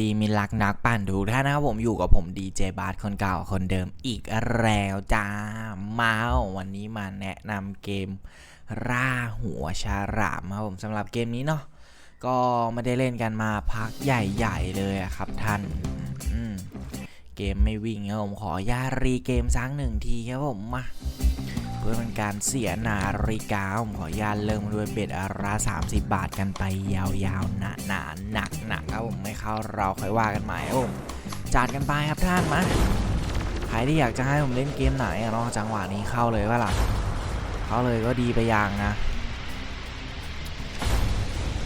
ดีมีรักนักปั่นทุกท่านนะครับผมอยู่กับผมดีเจบาสคนเก่าคนเดิมอีกแล้วจ้ามาวันนี้มาแนะนำเกมร่าหัวฉลามครับผมสำหรับเกมนี้เนาะก็ไม่ได้เล่นกันมาพักใหญ่ๆเลยครับท่านเกมไม่วิ่งครับผมขออนุญาตรีเกมสักหนึ่งทีครับผมมา เพื่อเป็นการเสียนาฬิกาผมขออนุญาตเริ่มด้วยเบ็ดอารา30 บาทกันไปยาวๆหนาหนาๆหนักหนักครับผมไม่เข้าเราค่อยว่ากันใหม่ครับผมจัดกันไปครับท่านมาใครที่อยากจะให้ผมเล่นเกมไหนอะเนาะจังหวะนี้เข้าเลยว่าล่ะเข้าเลยก็ดีไปอย่างนะ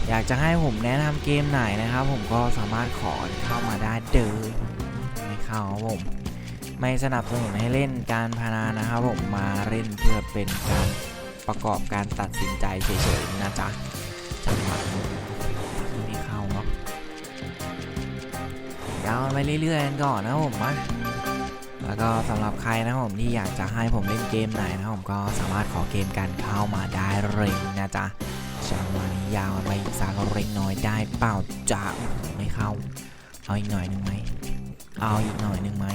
อยากจะให้ผมแนะนำเกมไหนนะครับ ผมก็สามารถขอเข้ามาได้เดินไม่เข้าครับผม ไม่สนับสนุนให้เล่นการพนันนะครับผมมาเล่นเพื่อเป็นการประกอบการตัดสินใจเฉยๆนะจ๊ะจังหวะนี้ที่ไม่เข้าเนาะยาวไปเรื่อยๆกันก่อนนะผมมาแล้วก็สำหรับใครนะครับผมที่อยากจะให้ผมเล่นเกมไหนนะครับผมก็สามารถขอเกมกันเข้ามาได้เลยนะจ๊ะจังหวะนี้ยาวไปอีกสักเล็กน้อยได้เปล่าจ๊ะไม่เข้า เอาอีกหน่อยหนึ่งไหมเอาอีกหน่อยหนึ่งไหม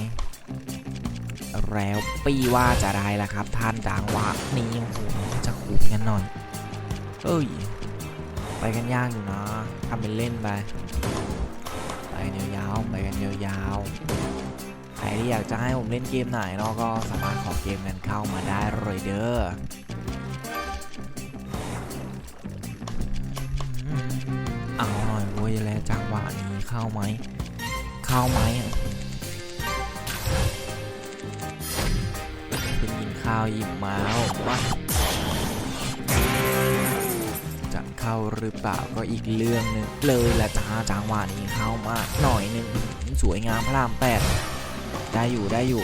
แล้วปีว่าจะได้ละครับ ท่านจังวะนี้โอ้โหจะขุดกันหน่อย เอ้ย ไปกันยากอยู่นะทำเป็นเล่นไป ไปยาวๆไปกันยาวๆใครที่อยากจะให้ผมเล่นเกมไหนเนาะก็สามารถขอเกมกันเข้ามาได้เลยเด้อเอาหน่อยเว้ยแล้วจังหวะนี้เข้าไหม เข้าไหม ข้าวยิบมาว่าจะเข้าหรือเปล่าก็อีกเรื่องหนึ่งเลยละจ้าจังหวะนี้เข้ามาหน่อยหนึ่งสวยงามพระรามแปดได้อยู่ได้อยู่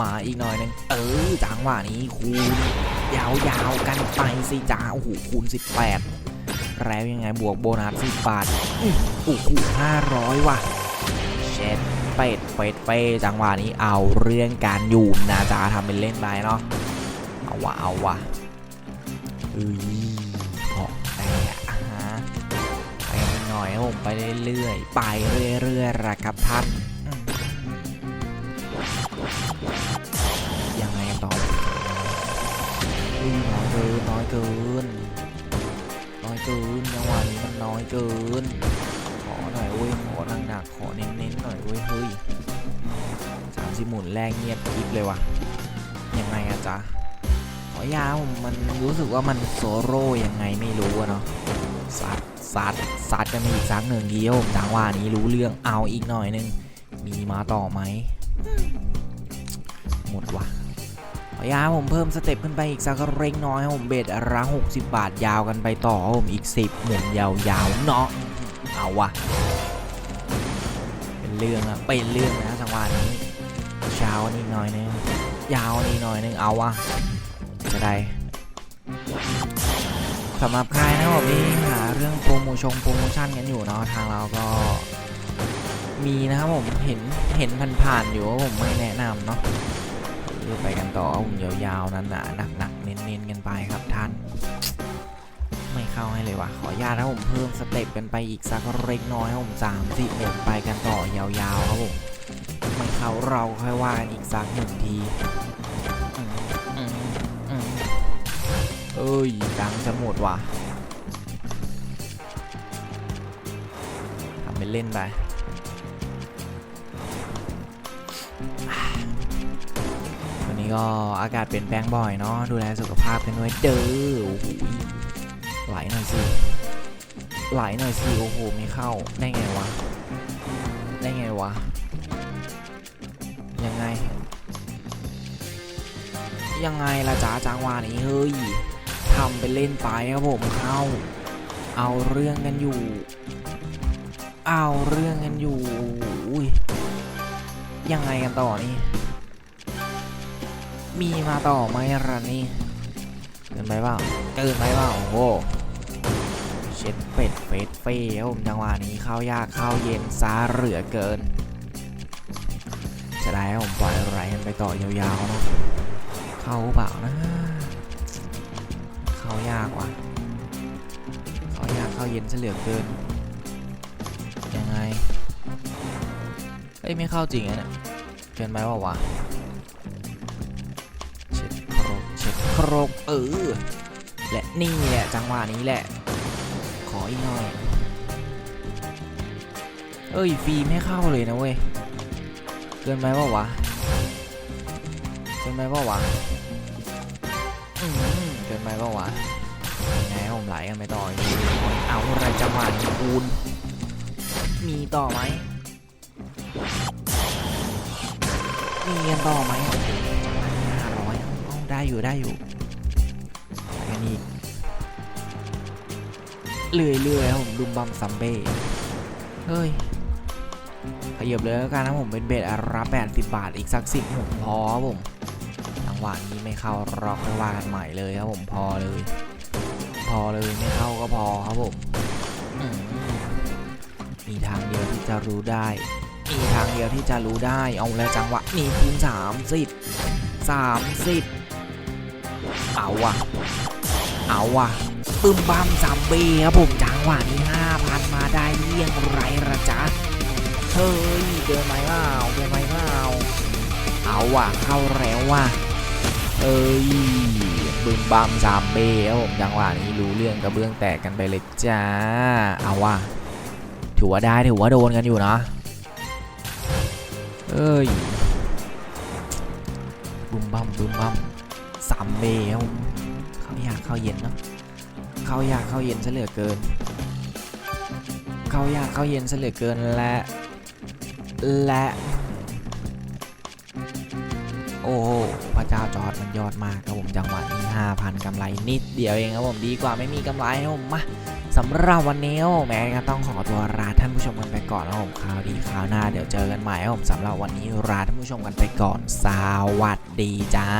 มาอีกหน่อยหนึ่งเออจังหวะนี้คูณยาวๆกันไปสิจ้าโอ้โหคูณ 18 แล้วยังไงบวกโบนัส10บาทอื้อโอ้โห500 ว่ะ เป็ดเป็ดเป้จังหวะนี้เอาเรื่องการอยู่นะจ๊ะทำเป็นเล่นไปเนาะเอาวะเอาวะเอ้ยของแต่อะฮะไปหน่อยผมไปเรื่อยๆไปเรื่อยๆละครับท่านยังไงกันต่อน้อยเกินน้อยเกินน้อยเกินจังหวะนี้มันน้อยเกินขอหน่อยเว้ยขอหนักๆขอเน้นๆหน่อยเว้ยเฮ้ยสามสิบหมุนแรกเงียบกริบเลยว่ะ ยังไงอะจ๊ะขอยาวมันรู้สึกว่ามันโซโร่ยังไงไม่รู้อะเนาะซัดซัดซัดกันมาอีกสักหนึ่งเดียวจังหวะนี้รู้เรื่องเอาอีกหน่อยนึง มีมาต่อไหม หมดว่ะขอยาวผมเพิ่มสเต็ปขึ้นไปอีกสักเล็กน้อยผมเบ็ดละ60บบาทยาวกันไปต่อผมอีก10หมุนยาวๆเนาะเอาวะ เป็นเรื่องอะเป็นเรื่องนะจังหวะนี้เช้านี่หน่อยนึงยาวนี่หน่อยนึงเอาวะจะได้สำหรับใครนะผมที่หาเรื่องโปรโมชั่นโปรโมชั่นกันอยู่เนาะทางเราก็มีนะครับผมเห็นเห็นผ่านๆอยู่ว่าผมไม่แนะนำเนาะเดี๋ยวไปกันต่อเอาผมยาวๆนั้นหนาหนักๆเน้นๆกันไปครับท่าน เข้าให้เลยว่ะขออนุญาตนะผมเพิ่มสเต็ปกันไปอีกสักเล็กน้อยครับผมสามสี่หกไปกันต่อยาวๆครับผมไม่เข้าเราค่อยว่ากันอีกสักหนึ่งทีเอ้ยดังจะหมดว่ะทำเป็นเล่นไปวันนี้ก็อากาศเปลี่ยนแปลงบ่อยเนาะดูแลสุขภาพกันด้วยเด้อ ไหลหน่อยสิไหลหน่อยสิโอ้โหไม่เข้าได้ไงวะได้ไงวะยังไง ยังไงล่ะจ๋าจังวะนี้เฮ้ยทำไปเล่นไปครับผมเข้า เอาเรื่องกันอยู่ เอาเรื่องกันอยู่อุ้ยยังไงกันต่อนี่มีมาต่อไหมรันนี่ เกินไปเปล่าเกินไปเปล่าโอ้โหเช็ดเป็ดเฟสเฟ่ครับผมจังหวะนี้เข้ายากเข้าเย็นซาเหลือเกิน จะได้ผมปล่อยไหลกันไปต่อยาวๆเนาะเข้าเปล่านะ เข้ายากว่ะ เข้ายากเข้าเย็นซะเหลือเกิน ยังไงเอ้ยไม่เข้าจริงอะเนี่ยเกินไปว่าวะ โครกเออ และนี่แหละจังหวะนี้แหละ ขออีกหน่อย เอ้ยฟีไม่เข้าเลยนะเว้ย เกินไปว่าวะ เกินไปว่าวะอืมเกินไปว่าวะยังไงผมไหลกันไปต่อเอาอะไรจังหวะนี้คูณมีต่อไหมมีกันต่อไหม อาได้อยู่ได้อยู่กันอีกเรื่อยๆครับผมดุมบัมซัมเบ้เฮ้ยขยับเลยแล้วกันนะผมเป็นเบสอารับ80บาทอีกสักสิบผมพอครับผมจังหวะนี้ไม่เข้ารอกไม่ว่ากันใหม่เลยครับผมพอเลย พอเลยไม่เข้าก็พอครับผมมีทางเดียวที่จะรู้ได้มีทางเดียวที่จะรู้ได้เอาแล้วจังหวะนี่คูณสามสิบสามสิบ เอาวะเอาวะปึ้มบัมสามเบครับผมจังหวะนี้ห้าพันมาได้เยี่ยงไรละจ๊ะเฮ้ยเดินไหมเปล่าเดินไหมเปล่าเอาวะเข้าแล้ววะเอ้ยบึ้มบัมสามเบครับผมจังหวะนี้รู้เรื่องกระเบื้องแตกกันไปเลยจ้าเอาวะถือว่าได้ถือว่าโดนกันอยู่นะเอ้ยบุมบัมบุมบัม สามเบลเข้ายากเข้าเย็นเนอะเข้ายากเข้าเย็นซะเหลือเกิน เข้ายากเข้าเย็นซะเหลือเกินและ และ โอ้โหพระเจ้าจอร์ดมันยอดมากครับผมจังหวะนี้5,000กำไรนิดเดียวเองครับผมดีกว่าไม่มีกำไรครับผมมาสำหรับวันนี้แม่ก็ต้องขอตัวลาท่านผู้ชมกันไปก่อนแล้วผมคราวดีคราวหน้าเดี๋ยวเจอกันใหม่ครับผมสำหรับวันนี้ลาท่านผู้ชมกันไปก่อน สวัสดีจ้า